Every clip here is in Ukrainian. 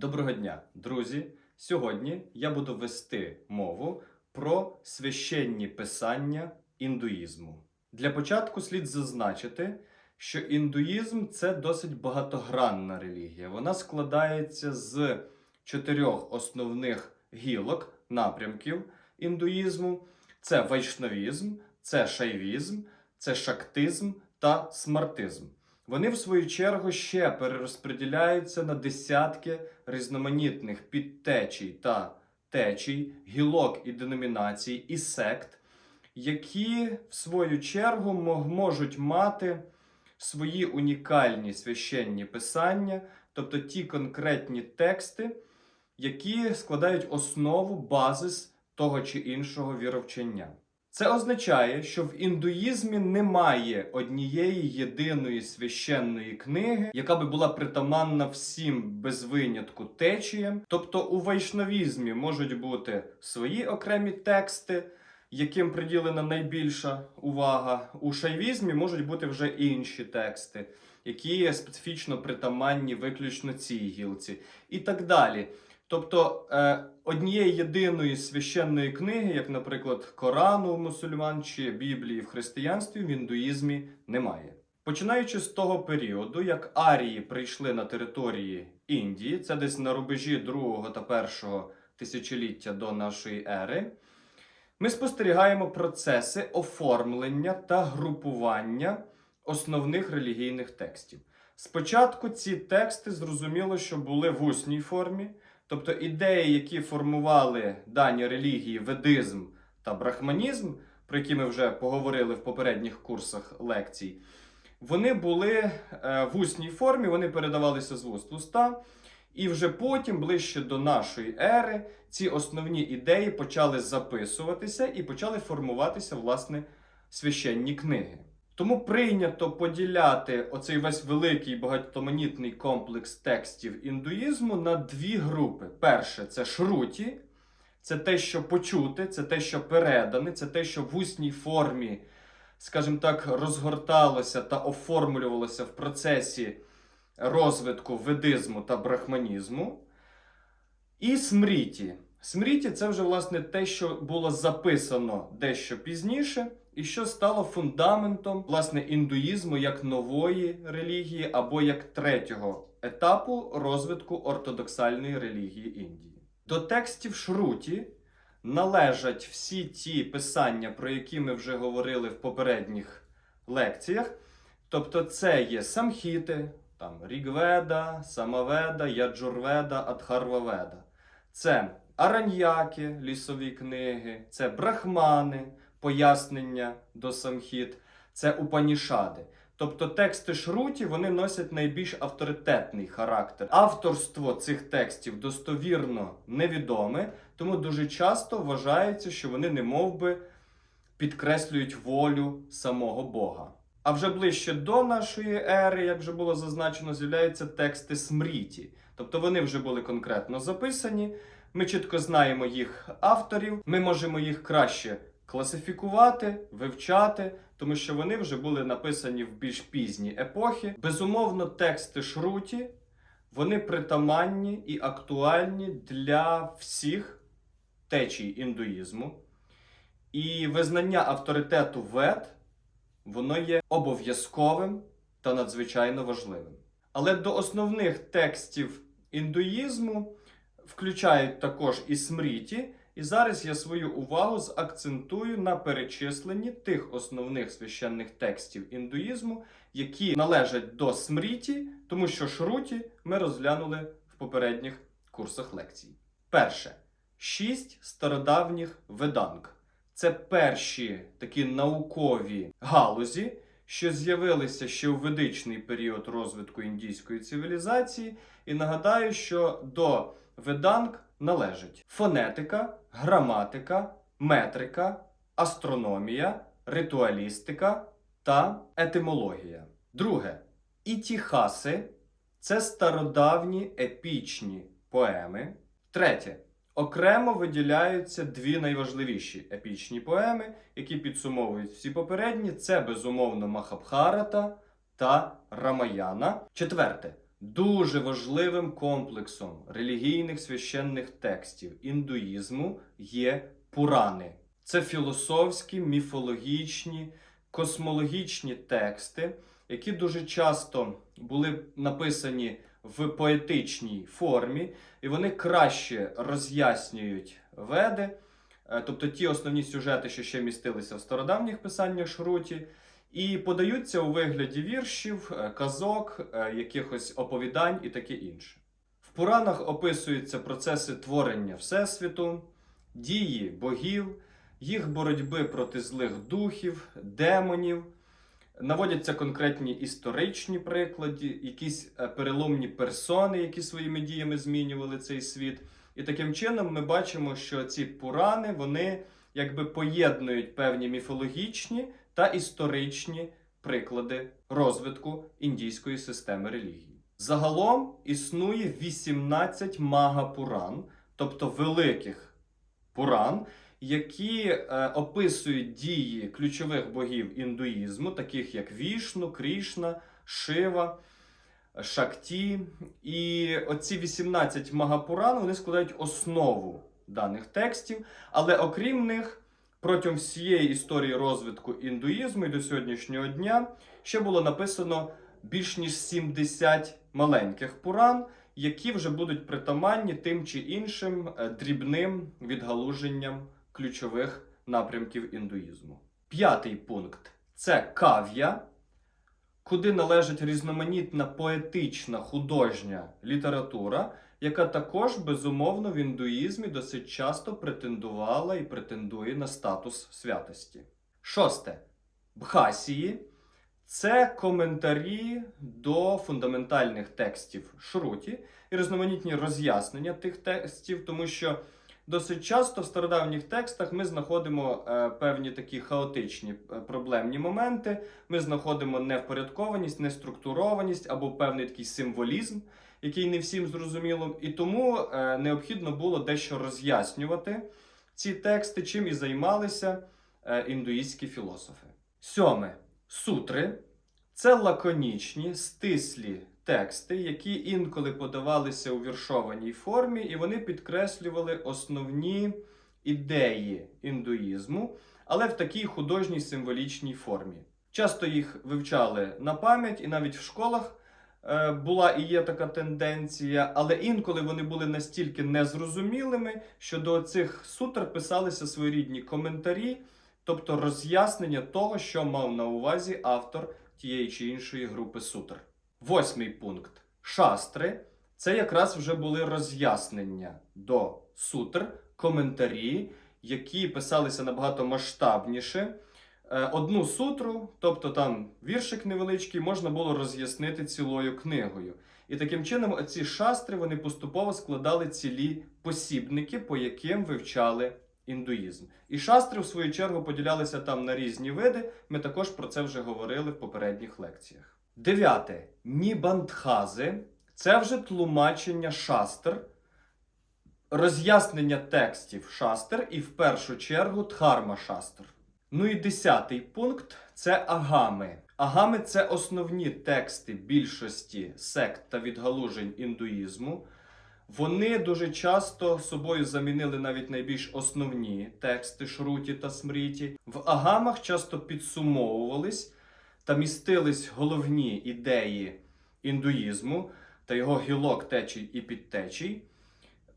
Доброго дня, друзі! Сьогодні я буду вести мову про священні писання індуїзму. Для початку слід зазначити, що індуїзм це досить багатогранна релігія. Вона складається з чотирьох основних гілок, напрямків індуїзму: це вайшнавізм, це шайвізм, це шактизм та смартизм. Вони, в свою чергу, ще перерозподіляються на десятки різноманітних підтечій та течій, гілок і деномінацій і сект, які, в свою чергу, можуть мати свої унікальні священні писання, тобто ті конкретні тексти, які складають основу, базис того чи іншого віровчення. Це означає, що в індуїзмі немає однієї єдиної священної книги, яка би була притаманна всім без винятку течіям. Тобто у вайшнавізмі можуть бути свої окремі тексти, яким приділена найбільша увага. У шайвізмі можуть бути вже інші тексти, які специфічно притаманні виключно цій гілці, і так далі. Тобто е, однієї єдиної священної книги, як, наприклад, Корану в мусульман чи Біблії в християнстві, в індуїзмі немає. Починаючи з того періоду, як арії прийшли на території Індії, це десь на рубежі другого та першого тисячоліття до нашої ери, ми спостерігаємо процеси оформлення та групування основних релігійних текстів. Спочатку ці тексти зрозуміло, що були в усній формі, тобто ідеї, які формували дані релігії, ведизм та брахманізм, про які ми вже поговорили в попередніх курсах лекцій, вони були е, в усній формі, вони передавалися з вуст в уста. І вже потім, ближче до нашої ери, ці основні ідеї почали записуватися і почали формуватися, власне, священні книги. Тому прийнято поділяти оцей весь великий багатоманітний комплекс текстів індуїзму на дві групи. Перше це шруті, це те, що почути, це те, що передане, це те, що в усній формі, скажімо так, розгорталося та оформлювалося в процесі розвитку ведизму та брахманізму. І смріті. Смріті це вже власне те, що було записано дещо пізніше, і що стало фундаментом власне індуїзму як нової релігії або як третього етапу розвитку ортодоксальної релігії Індії. До текстів Шруті належать всі ті писання, про які ми вже говорили в попередніх лекціях. Тобто, це є самхіти, там Рігведа, Самаведа, Яджурведа, Адхарваведа. Це араньяки, лісові книги, це брахмани, пояснення до самхіт, це упанішади. Тобто тексти Шруті вони носять найбільш авторитетний характер. Авторство цих текстів достовірно невідоме, тому дуже часто вважається, що вони не би підкреслюють волю самого Бога. А вже ближче до нашої ери, як вже було зазначено, з'являються тексти смріті. Тобто вони вже були конкретно записані. Ми чітко знаємо їх авторів, ми можемо їх краще класифікувати, вивчати, тому що вони вже були написані в більш пізні епохи. Безумовно, тексти Шруті вони притаманні і актуальні для всіх течій індуїзму. І визнання авторитету вед воно є обов'язковим та надзвичайно важливим. Але до основних текстів індуїзму включають також і смріті, і зараз я свою увагу заакцентую на перечисленні тих основних священних текстів індуїзму, які належать до смріті, тому що шруті ми розглянули в попередніх курсах лекцій. Перше шість стародавніх веданг. Це перші такі наукові галузі, що з'явилися ще у ведичний період розвитку індійської цивілізації. І нагадаю, що до веданг належить фонетика, граматика, метрика, астрономія, ритуалістика та етимологія. Друге ітіхаси це стародавні епічні поеми. Третє. Окремо виділяються дві найважливіші епічні поеми, які підсумовують всі попередні. Це безумовно Махабхарата та Рамаяна. Четверте Дуже важливим комплексом релігійних священних текстів індуїзму є Пурани. Це філософські, міфологічні, космологічні тексти, які дуже часто були написані в поетичній формі, і вони краще роз'яснюють веди, е, тобто ті основні сюжети, що ще містилися в стародавніх писаннях Шруті, і подаються у вигляді віршів, е, казок, е, якихось оповідань і таке інше. В Пуранах описуються процеси творення Всесвіту, дії богів, їх боротьби проти злих духів, демонів. Наводяться конкретні історичні приклади, якісь е, переломні персони, які своїми діями змінювали цей світ. І таким чином ми бачимо, що ці пурани вони якби поєднують певні міфологічні та історичні приклади розвитку індійської системи релігії. Загалом існує 18 мага-пуран, тобто великих пуран, які е, описують дії ключових богів індуїзму, таких як Вішну, Крішна, Шива, Шакті. І оці 18 магапуран вони складають основу даних текстів, але окрім них, протягом всієї історії розвитку індуїзму і до сьогоднішнього дня ще було написано більш ніж 70 маленьких пуран, які вже будуть притаманні тим чи іншим е, дрібним відгалуженням ключових напрямків індуїзму. П'ятий пункт це кав'я, куди належить різноманітна поетична художня література, яка також безумовно в індуїзмі досить часто претендувала і претендує на статус святості. Шосте. Бхасії це коментарі до фундаментальних текстів Шруті і різноманітні роз'яснення тих текстів, тому що досить часто в стародавніх текстах ми знаходимо е, певні такі хаотичні е, проблемні моменти. Ми знаходимо невпорядкованість, неструктурованість або певний такий символізм, який не всім зрозуміло. І тому е, необхідно було дещо роз'яснювати ці тексти, чим і займалися е, індуїстські філософи. Сьоме. Сутри це лаконічні, стислі тексти, які інколи подавалися у віршованій формі, і вони підкреслювали основні ідеї індуїзму, але в такій художній символічній формі. Часто їх вивчали на пам'ять, і навіть в школах е, була і є така тенденція, але інколи вони були настільки незрозумілими, що до цих сутр писалися своєрідні коментарі, тобто роз'яснення того, що мав на увазі автор тієї чи іншої групи сутр. Восьмий пункт. Шастри це якраз вже були роз'яснення до сутр, коментарі, які писалися набагато масштабніше. Е, Одну сутру, тобто там віршик невеличкий, можна було роз'яснити цілою книгою. І таким чином, оці шастри вони поступово складали цілі посібники, по яким вивчали індуїзм. І шастри, в свою чергу, поділялися там на різні види. Ми також про це вже говорили в попередніх лекціях. Дев'яте. Нібандхази це вже тлумачення шастр, роз'яснення текстів шастр і в першу чергу дхарма шастр. Ну і десятий пункт це агами. Агами це основні тексти більшості сект та відгалужень індуїзму. Вони дуже часто собою замінили навіть найбільш основні тексти Шруті та Смріті. В агамах часто підсумовувались та містились головні ідеї індуїзму та його гілок течій і підтечій, е,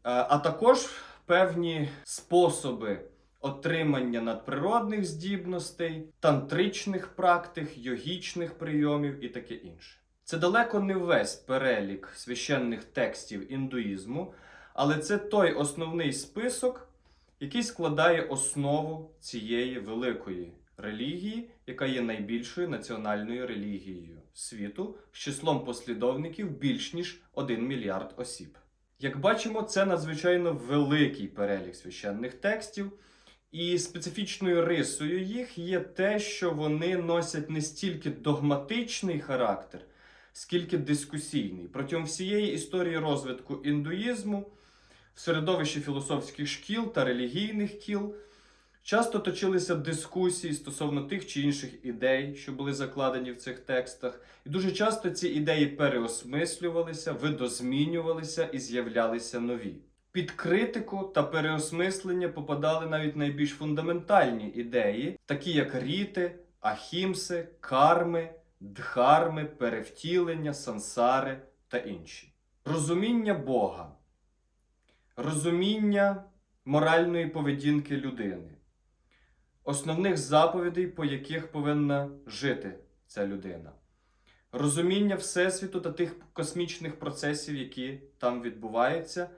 а також певні способи отримання надприродних здібностей, тантричних практик, йогічних прийомів і таке інше. Це далеко не весь перелік священних текстів індуїзму, але це той основний список, який складає основу цієї великої релігії, яка є найбільшою національною релігією світу з числом послідовників більш ніж 1 мільярд осіб. Як бачимо, це надзвичайно великий перелік священних текстів, і специфічною рисою їх є те, що вони носять не стільки догматичний характер, скільки дискусійний. Протягом всієї історії розвитку індуїзму в середовищі філософських шкіл та релігійних кіл Часто точилися дискусії стосовно тих чи інших ідей, що були закладені в цих текстах, і дуже часто ці ідеї переосмислювалися, видозмінювалися і з'являлися нові. Під критику та переосмислення попадали навіть найбільш фундаментальні ідеї, такі як ріти, ахімси, карми, дхарми, перевтілення, сансари та інші. Розуміння Бога, розуміння моральної поведінки людини, основних заповідей, по яких повинна жити ця людина, розуміння Всесвіту та тих космічних процесів, які там відбуваються,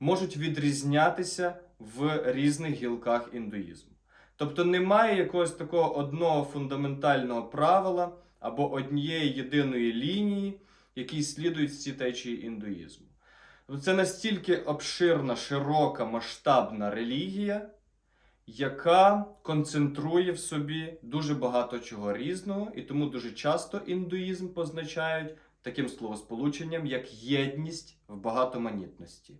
можуть відрізнятися в різних гілках індуїзму. Тобто немає якогось такого одного фундаментального правила або однієї єдиної лінії, якій слідують всі течії індуїзму. Це настільки обширна, широка, масштабна релігія, яка концентрує в собі дуже багато чого різного, і тому дуже часто індуїзм позначають таким словосполученням, як єдність в багатоманітності.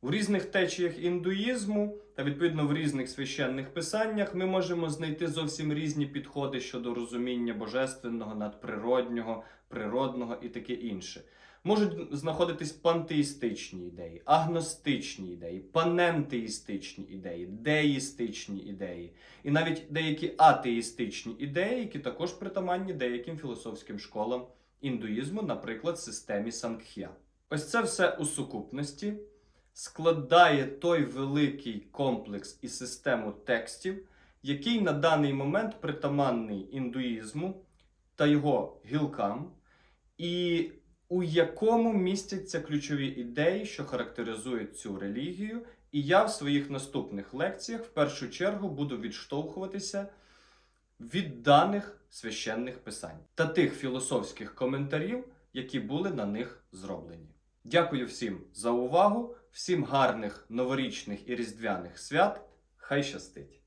У різних течіях індуїзму та відповідно в різних священних писаннях ми можемо знайти зовсім різні підходи щодо розуміння божественного, надприроднього, природного і таке інше. Можуть знаходитись пантеїстичні ідеї, агностичні ідеї, панентеїстичні ідеї, деїстичні ідеї, і навіть деякі атеїстичні ідеї, які також притаманні деяким філософським школам індуїзму, наприклад, системі Сангх'я. Ось це все у сукупності складає той великий комплекс і систему текстів, який на даний момент притаманний індуїзму та його гілкам, і у якому містяться ключові ідеї, що характеризують цю релігію. І я в своїх наступних лекціях в першу чергу буду відштовхуватися від даних священних писань та тих філософських коментарів, які були на них зроблені. Дякую всім за увагу, всім гарних новорічних і різдвяних свят. Хай щастить!